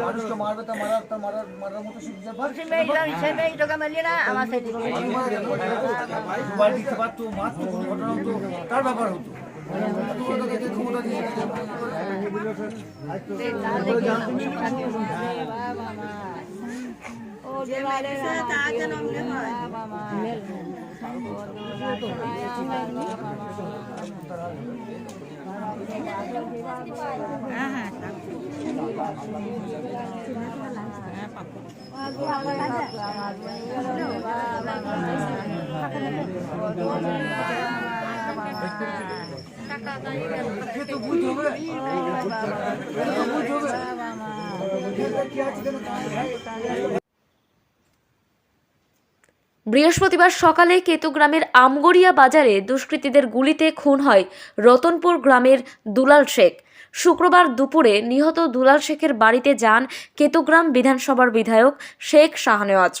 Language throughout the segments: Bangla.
মানুষকে মারবে তা মারার তা মারার মারার মতো সে বিচার পাচ্ছে তুমি হিসেবে এই তোকে মারলি না আমার সেই দিতে পারতো মারতো কোনো ঘটনা হতো তার ব্যাপার হতো। এত বড় তাদেরকে ক্ষমতা দিয়ে ও যে মারে তার যেন অমনে হয় সে তো বুঝতে হবে সে তো বুঝতে হবে কি আছে কেন বৃহস্পতিবার সকালে কেতুগ্রামের আমগড়িয়া বাজারে দুষ্কৃতীদের গুলিতে খুন হয় রতনপুর গ্রামের দুলাল শেখ। শুক্রবার দুপুরে নিহত দুলাল শেখের বাড়িতে যান কেতুগ্রাম বিধানসভার বিধায়ক শেখ শাহনেওয়াজ।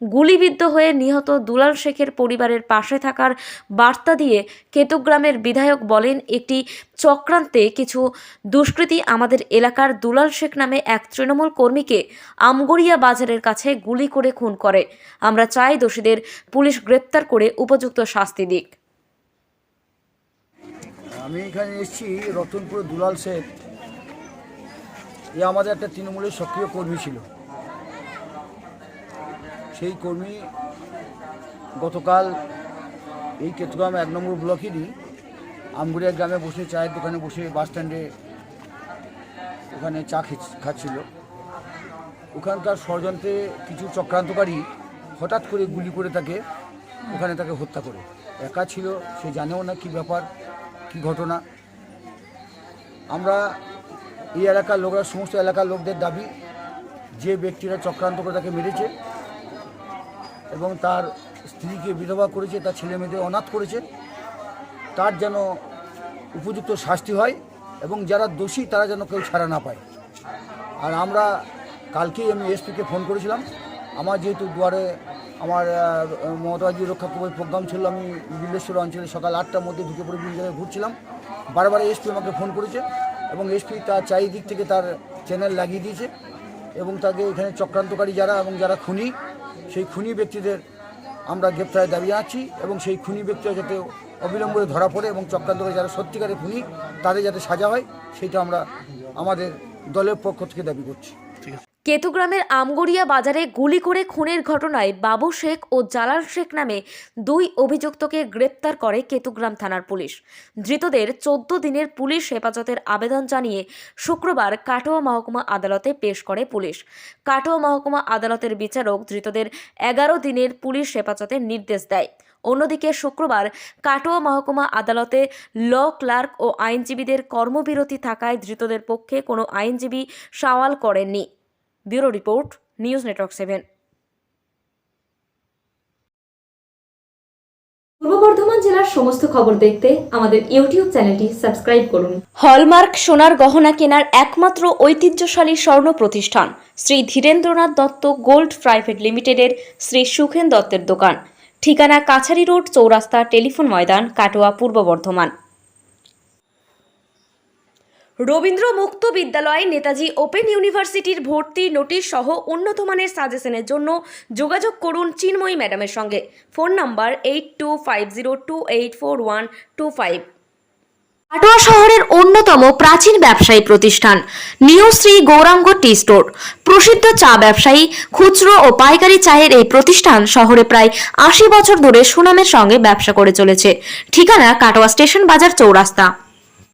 গুলিবিদ্ধ হয়ে নিহত দুলাল শেখের পরিবারের পাশে থাকার বার্তা দিয়ে কেতুগ্রামের বিধায়ক বলেন, একটি চক্রান্তে কিছু দুষ্কৃতী আমাদের এলাকার দুলাল শেখ নামে এক তৃণমূল কর্মীকে আমগড়িয়া বাজারের কাছে গুলি করে খুন করে। আমরা চাই দোষীদের পুলিশ গ্রেপ্তার করে উপযুক্ত শাস্তি দিক। আমি এখানে এসেছি রতনপুর দুলাল শেখ। এ আমাদের একটা তৃণমূলের সক্রিয় কর্মী ছিল। সেই কর্মী গতকাল এই কেতুগ্রাম এক নম্বর ব্লকেরই আমগুড়িয়া গ্রামে বসে চায়ের দোকানে বসে বাস স্ট্যান্ডে ওখানে চা খেচ- খাচ্ছিল। ওখানকার ষড়যন্ত্রে কিছু চক্রান্তকারী হঠাৎ করে গুলি করে তাকে, ওখানে তাকে হত্যা করে। একা ছিল, সে জানেও না কি ব্যাপার, কি ঘটনা। আমরা এই এলাকার লোকরা, সমস্ত এলাকার লোকদের দাবি, যে ব্যক্তিরা চক্রান্ত করে তাকে মেরেছে এবং তার স্ত্রীকে বিধবা করেছে, তার ছেলে মেয়েদের অনাথ করেছে। তার যেন উপযুক্ত শাস্তি হয় এবং যারা দোষী, তারা যেন কেউ ছাড়া না পায়। আর আমরা কালকেই আমি এসপিকে ফোন করেছিলাম। আমার যেহেতু দুয়ারে আমার মমতাবাজি রক্ষা কবচ প্রোগ্রাম ছিল, আমি বিল্লেশ্বর অঞ্চলে সকাল আটটার মধ্যে ঢুকে পড়ে বিভিন্ন জায়গায় ঘুরছিলাম। বারবার এসপি আমাকে ফোন করেছে এবং এসপি তার চারিদিক থেকে তার চ্যানেল লাগিয়ে দিয়েছে এবং তাকে এখানে চক্রান্তকারী যারা এবং যারা খুনি সেই খুনি ব্যক্তিদের আমরা গ্রেপ্তারের দাবি আছি এবং সেই খুনি ব্যক্তিরা যাতে অবিলম্বরে ধরা পড়ে এবং চক্রান্ত করে যারা সত্যিকারের খুনি, তাদের যাতে সাজা হয়, সেটা আমরা আমাদের দলের পক্ষ থেকে দাবি করছি। কেতুগ্রামের আমগড়িয়া বাজারে গুলি করে খুনের ঘটনায় বাবু শেখ ও জালাল শেখ নামে দুই অভিযুক্তকে গ্রেপ্তার করে কেতুগ্রাম থানার পুলিশ। ধৃতদের চোদ্দ দিনের পুলিশ হেফাজতের আবেদন জানিয়ে শুক্রবার কাটোয়া মহকুমা আদালতে পেশ করে পুলিশ। কাটোয়া মহকুমা আদালতের বিচারক ধৃতদের এগারো দিনের পুলিশ হেফাজতের নির্দেশ দেয়। অন্যদিকে শুক্রবার কাটোয়া মহকুমা আদালতে ল ক্লার্ক ও আইনজীবীদের কর্মবিরতি থাকায় ধৃতদের পক্ষে কোনো আইনজীবী সওয়াল করেননি। Bureau report news network seven. পূর্ব বর্ধমান জেলার সমস্ত খবর দেখতে আমাদের ইউটিউব চ্যানেলটি সাবস্ক্রাইব করুন। হলমার্ক সোনার গহনা কেনার একমাত্র ঐতিহ্যশালী স্বর্ণ প্রতিষ্ঠান শ্রী ধীরেন্দ্রনাথ দত্ত গোল্ড প্রাইভেট লিমিটেডের শ্রী সুখেন দত্তের দোকান। ঠিকানা কাছারি রোড চৌরাস্তা টেলিফোন ময়দান কাটোয়া পূর্ব বর্ধমান। রবীন্দ্র মুক্ত বিদ্যালয় নেতাজি ওপেন ইউনিভার্সিটির ভর্তি নোটিশ সহ উন্নত মানের সাজেশনের জন্য যোগাযোগ করুন চিন্ময়ী ম্যাডামের সঙ্গে। Phone number eight two five zero two eight four one two five Katwa শহরের অন্যতম প্রাচীন ব্যবসায়ী প্রতিষ্ঠান new Shri Gouranga tea store. প্রসিদ্ধ চা ব্যবসায়ী, খুচরো ও পাইকারি চায়ের এই প্রতিষ্ঠান শহরে প্রায় আশি বছর ধরে সুনামের সঙ্গে ব্যবসা করে চলেছে। ঠিকানা কাটোয়া স্টেশন বাজার চৌরাস্তা।